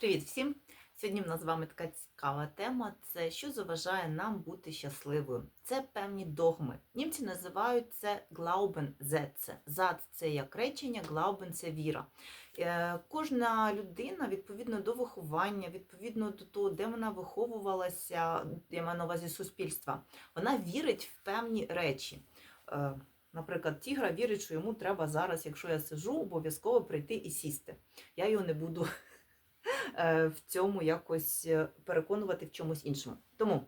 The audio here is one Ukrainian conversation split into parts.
Привіт всім! Сьогодні в нас з вами така цікава тема: це що заважає нам бути щасливою. Це певні догми. Німці називають це Glaubenssätze. Зад це як речення, Glauben – це віра. Е, Кожна людина відповідно до виховання, відповідно до того, де вона виховувалася, я маю на увазі суспільства, вона вірить в певні речі. Е, Наприклад, тігра вірить, що йому треба зараз, якщо я сижу, обов'язково прийти і сісти. Я його не буду в цьому якось е, переконувати в чомусь іншому. Тому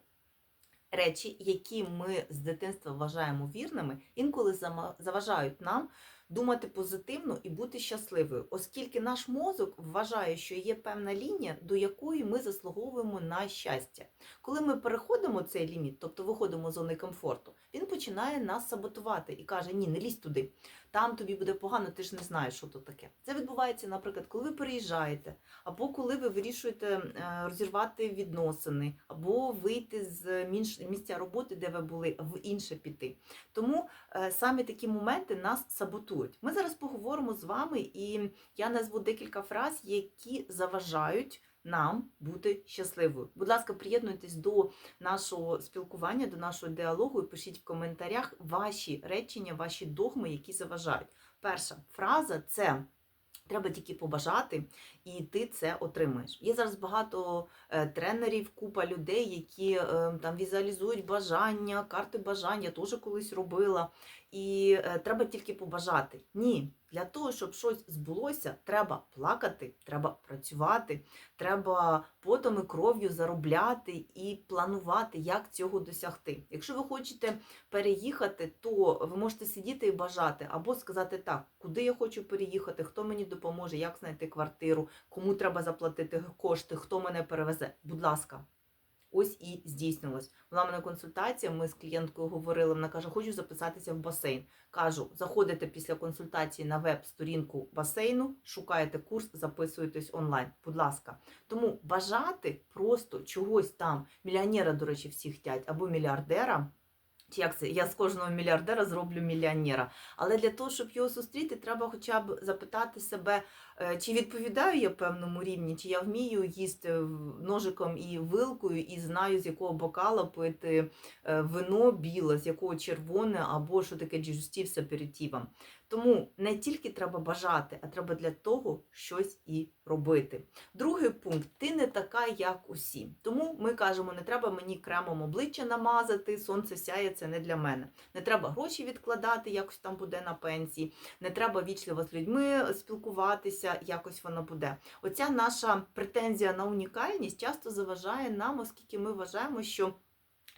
речі, які ми з дитинства вважаємо вірними, інколи заважають нам думати позитивно і бути щасливою, оскільки наш мозок вважає, що є певна лінія, до якої ми заслуговуємо на щастя. Коли ми переходимо цей ліміт, тобто виходимо з зони комфорту, він починає нас саботувати і каже: Ні, не лізь туди, там тобі буде погано, ти ж не знаєш, що то таке. Це відбувається, наприклад, коли ви переїжджаєте, або коли ви вирішуєте е, розірвати відносини, або вийти з місця роботи, де ви були, в інше піти. Тому е, саме такі моменти нас саботують. Ми зараз поговоримо з вами, і я назву декілька фраз, які заважають нам бути щасливою. Будь ласка, приєднуйтесь до нашого спілкування, до нашого діалогу і пишіть в коментарях ваші речення, ваші догми, які заважають. Перша фраза це. Треба тільки побажати, і ти це отримаєш. Є зараз багато е, тренерів, купа людей, які е, там візуалізують бажання, карти бажання, теж колись робила. І е, треба тільки побажати. Ні, для того, щоб щось збулося, треба плакати, треба працювати, треба потом і кров'ю заробляти і планувати, як цього досягти. Якщо ви хочете переїхати, то ви можете сидіти і бажати, або сказати так, куди я хочу переїхати, хто мені допоможе, як знайти квартиру, кому треба заплатити кошти, хто мене перевезе. Будь ласка. Ось і здійснилось. Була консультація. Ми з клієнткою говорили. Вона каже: Хочу записатися в басейн. Кажу, заходите після консультації на веб-сторінку басейну, шукаєте курс, записуєтесь онлайн. Будь ласка. Тому бажати просто чогось там, мільйонера, до речі, всі хтять, або мільярдера. Як це? Я з кожного мільярдера зроблю мільйонера. Але для того, щоб його зустріти, треба хоча б запитати себе, е, чи відповідаю я певному рівні, чи я вмію їсти ножиком і вилкою, і знаю, з якого бокала пити е, вино біле, з якого червоне, або що таке джустів з аперитивом. Тому не тільки треба бажати, а треба для того щось і робити. Другий пункт ти не така, як усі. Тому ми кажемо, не треба мені кремом обличчя намазати, сонце сяє, це не для мене. Не треба гроші відкладати, якось там буде на пенсії, не треба вічливо з людьми спілкуватися, якось воно буде. Оця наша претензія на унікальність часто заважає нам, оскільки ми вважаємо, що.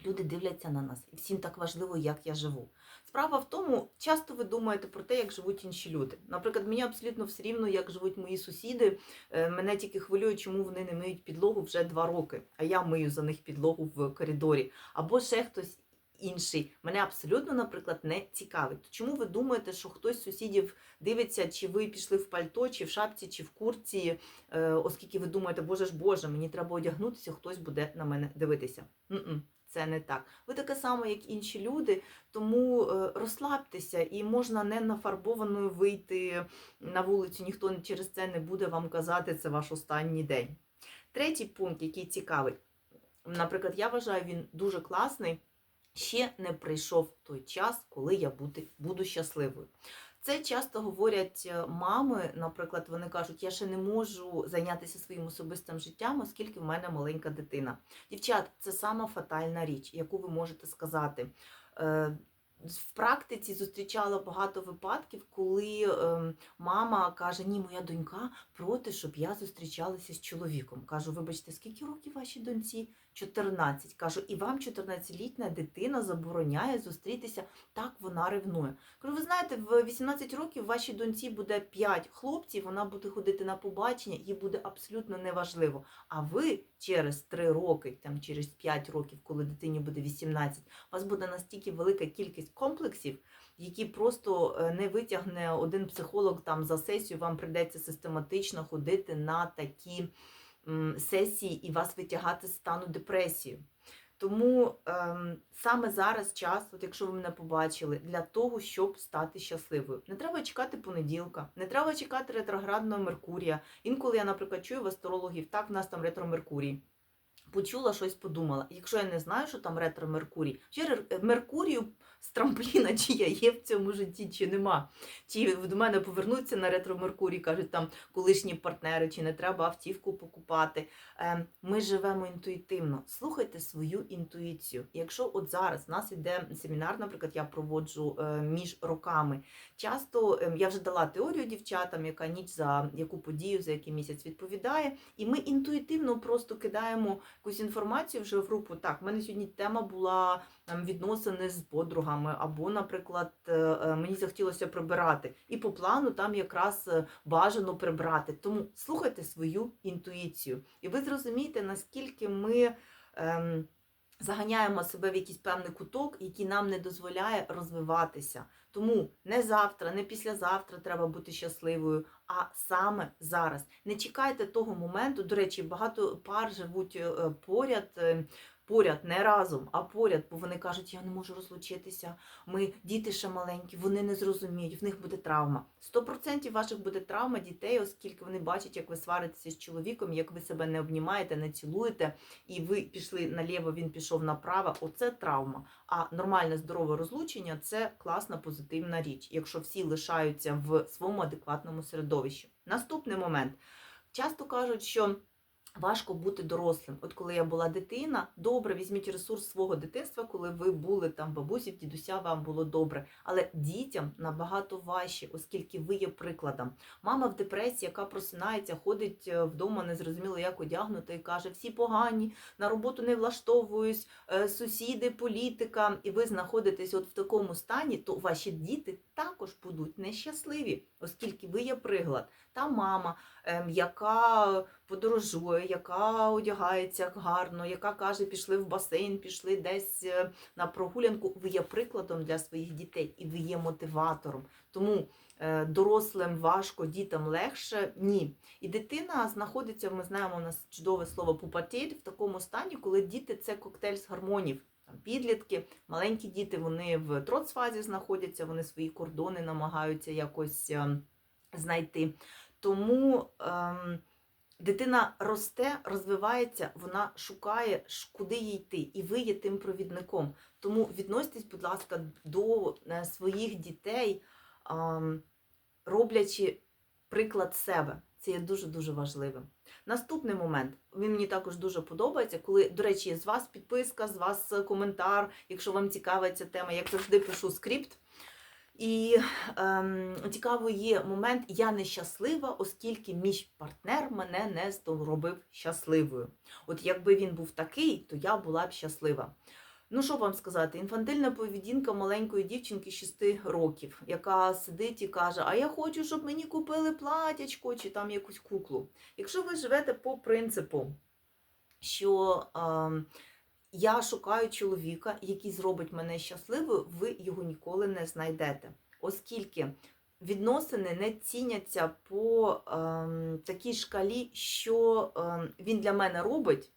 Люди дивляться на нас, і всім так важливо, як я живу. Справа в тому, часто ви думаєте про те, як живуть інші люди. Наприклад, мені абсолютно все рівно, як живуть мої сусіди. Е, Мене тільки хвилює, чому вони не миють підлогу вже два роки, а я мию за них підлогу в коридорі. Або ще хтось інший. Мене абсолютно, наприклад, не цікавить. Чому ви думаєте, що хтось з сусідів дивиться, чи ви пішли в пальто, чи в шапці, чи в курці, е, оскільки ви думаєте, боже ж Боже, мені треба одягнутися, хтось буде на мене дивитися. М-м. Це не так. Ви таке саме, як інші люди, тому е, розслабтеся і можна не нафарбованою вийти на вулицю. Ніхто через це не буде вам казати, це ваш останній день. Третій пункт, який цікавий. Наприклад, я вважаю, він дуже класний. Ще не прийшов той час, коли я буду щасливою. Це часто говорять е, мами, наприклад, вони кажуть, я ще не можу зайнятися своїм особистим життям, оскільки в мене маленька дитина. Дівчат, це сама фатальна річ, яку ви можете сказати. В практиці зустрічала багато випадків, коли ем, мама каже: Ні, моя донька проти, щоб я зустрічалася з чоловіком. Кажу, вибачте, скільки років вашій доньці? 14. Кажу, і вам 14-літня дитина забороняє зустрітися. Так вона ревнує. Кажу, ви знаєте, в 18 років вашій доньці буде 5 хлопців, вона буде ходити на побачення, їй буде абсолютно неважливо. А ви через 3 роки, там через 5 років, коли дитині буде 18, у вас буде настільки велика кількість комплексів, які просто е, не витягне один психолог там за сесію, вам прийдеться систематично ходити на такі сесії і вас витягати з стану депресії. Тому ем, саме зараз час, от якщо ви мене побачили, для того, щоб стати щасливою. Не треба чекати понеділка, не треба чекати ретроградного Меркурія. Інколи я, наприклад, чую в астрологів, так, в нас там ретро Меркурій. Почула щось, подумала. Якщо я не знаю, що там ретро Меркурій, чи Меркурію з трампліна, чи я є в цьому житті, чи нема. Чи до мене повернуться на ретро Меркурій, кажуть там колишні партнери, чи не треба автівку покупати. Ем, Ми живемо інтуїтивно. Слухайте свою інтуїцію. Якщо от зараз в нас іде семінар, наприклад, я проводжу е, між роками. Часто ем, я вже дала теорію дівчатам, яка ніч за яку подію, за який місяць відповідає, і ми інтуїтивно просто кидаємо якусь інформацію вже в групу. Так, в мене сьогодні тема була там, відносини з подругами, або, наприклад, е, е, мені захотілося прибирати. І по плану там якраз е, бажано прибрати. Тому слухайте свою інтуїцію, і ви зрозумієте, наскільки ми. Ем, Заганяємо себе в якийсь певний куток, який нам не дозволяє розвиватися. Тому не завтра, не післязавтра треба бути щасливою, а саме зараз. Не чекайте того моменту. До речі, багато пар живуть е, поряд. Поряд не разом, а поряд, бо вони кажуть, я не можу розлучитися. Ми діти ще маленькі, вони не зрозуміють, в них буде травма. 100% ваших буде травма дітей, оскільки вони бачать, як ви сваритеся з чоловіком, як ви себе не обнімаєте, не цілуєте, і ви пішли наліво, він пішов направо. Оце травма. А нормальне здорове розлучення це класна позитивна річ, якщо всі лишаються в своєму адекватному середовищі. Наступний момент. Часто кажуть, що важко бути дорослим. От коли я була дитина, добре, візьміть ресурс свого дитинства, коли ви були там бабусі, дідуся, вам було добре. Але дітям набагато важче, оскільки ви є прикладом. Мама в депресії, яка просинається, ходить е, вдома, незрозуміло як одягнута, і каже: всі погані, на роботу не влаштовуюсь, е, сусіди, політика, і ви знаходитесь от в такому стані, то ваші діти також будуть нещасливі, оскільки ви є приклад. Та мама, ем, яка подорожує, яка одягається гарно, яка каже, пішли в басейн, пішли десь е, на прогулянку. Ви є прикладом для своїх дітей і ви є мотиватором. Тому е, дорослим важко, дітям легше ні. І дитина знаходиться, ми знаємо, у нас чудове слово пупатіль, в такому стані, коли діти це коктейль з гормонів. Там підлітки, маленькі діти, вони в троцфазі знаходяться, вони свої кордони намагаються якось ем, знайти. Тому ем, дитина росте, розвивається, вона шукає, куди їй йти, і ви є тим провідником. Тому відноситесь, будь ласка, до е, своїх дітей, ем, роблячи приклад себе. Це є дуже-дуже важливим. Наступний момент, він мені також дуже подобається, коли, до речі, з вас підписка, з вас е, коментар, якщо вам цікава ця тема, як завжди пишу скрипт. І ем, цікавий є момент, я нещаслива, оскільки мій партнер мене не зробив щасливою. От якби він був такий, то я була б щаслива. Ну, що вам сказати, інфантильна поведінка маленької дівчинки 6 років, яка сидить і каже: А я хочу, щоб мені купили платячко чи там якусь куклу. Якщо ви живете по принципу, що ем, я шукаю чоловіка, який зробить мене щасливою, ви його ніколи не знайдете. Оскільки відносини не ціняться по ем, такій шкалі, що ем, він для мене робить,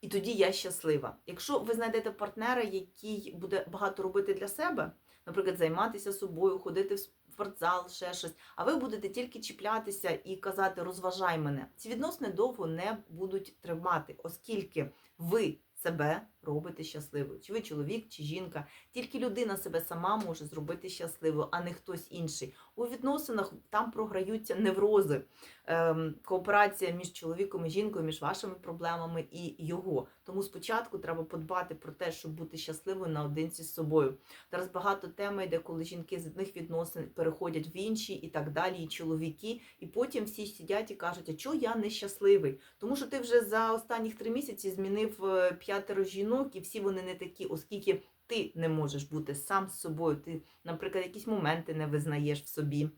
і тоді я щаслива. Якщо ви знайдете партнера, який буде багато робити для себе, наприклад, займатися собою, ходити в спортзал, ще щось, а ви будете тільки чіплятися і казати розважай мене, ці відносини довго не будуть тримати, оскільки ви себе робите щасливою. Чи ви чоловік, чи жінка. Тільки людина себе сама може зробити щасливою, а не хтось інший. У відносинах там програються неврози, ем, кооперація між чоловіком і жінкою, між вашими проблемами і його. Тому спочатку треба подбати про те, щоб бути щасливою наодинці з собою. Зараз багато тем йде, коли жінки з одних відносин переходять в інші і так далі, і чоловіки, і потім всі сидять і кажуть, а чого я нещасливий? Тому що ти вже за останніх три місяці змінив е, п'ятеро жінок, і всі вони не такі, оскільки ти не можеш бути сам з собою. Ти, наприклад, якісь моменти не визнаєш в собі.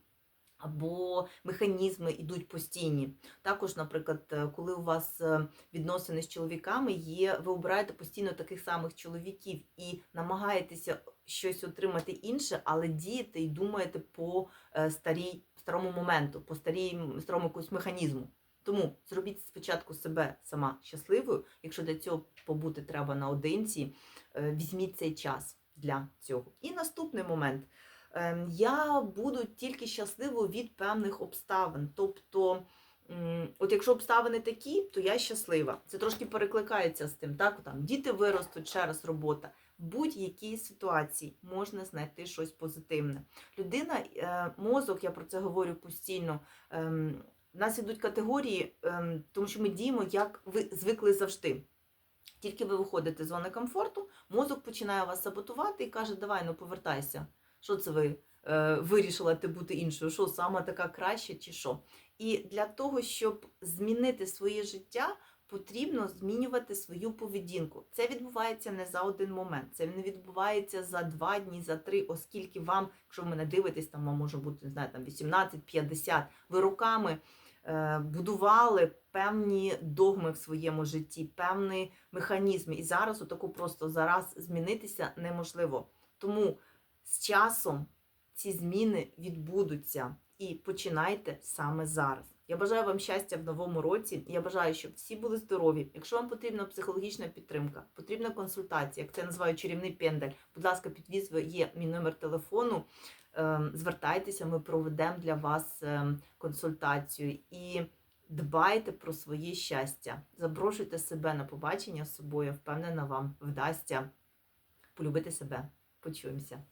Або механізми йдуть постійні. Також, наприклад, е, коли у вас е, відносини з чоловіками є, ви обираєте постійно таких самих чоловіків і намагаєтеся щось отримати інше, але дієте і думаєте по е, старій, старому моменту, по старій, старому якомусь механізму. Тому зробіть спочатку себе сама щасливою. Якщо для цього побути треба наодинці, е, візьміть цей час для цього. І наступний момент. Ем, Я буду тільки щасливою від певних обставин. Тобто, от якщо обставини такі, то я щаслива. Це трошки перекликається з тим. Так, там діти виростуть через робота. В будь-якій ситуації можна знайти щось позитивне. Людина, е, мозок, я про це говорю постійно. В нас ідуть категорії, ем, тому що ми діємо, як ви звикли завжди. Тільки ви виходите з зони комфорту, мозок починає вас саботувати і каже: Давай, ну повертайся. Що це ви е, вирішила ти бути іншою? Що саме така краща, чи що? І для того, щоб змінити своє життя, потрібно змінювати свою поведінку. Це відбувається не за один момент, це не відбувається за два дні, за три, оскільки вам, якщо ви мене дивитесь, там вам може бути не знаю, там 18-50, ви роками будували певні догми в своєму житті, певні механізми. І зараз отаку просто зараз змінитися неможливо. Тому з часом ці зміни відбудуться і починайте саме зараз. Я бажаю вам щастя в новому році. Я бажаю, щоб всі були здорові. Якщо вам потрібна психологічна підтримка, потрібна консультація, як це називають чарівний пендель, будь ласка, під є мій номер телефону. Ем, Звертайтеся, ми проведемо для вас ем, консультацію і дбайте про своє щастя. Запрошуйте себе на побачення з собою. Впевнена, вам вдасться полюбити себе. Почуємося.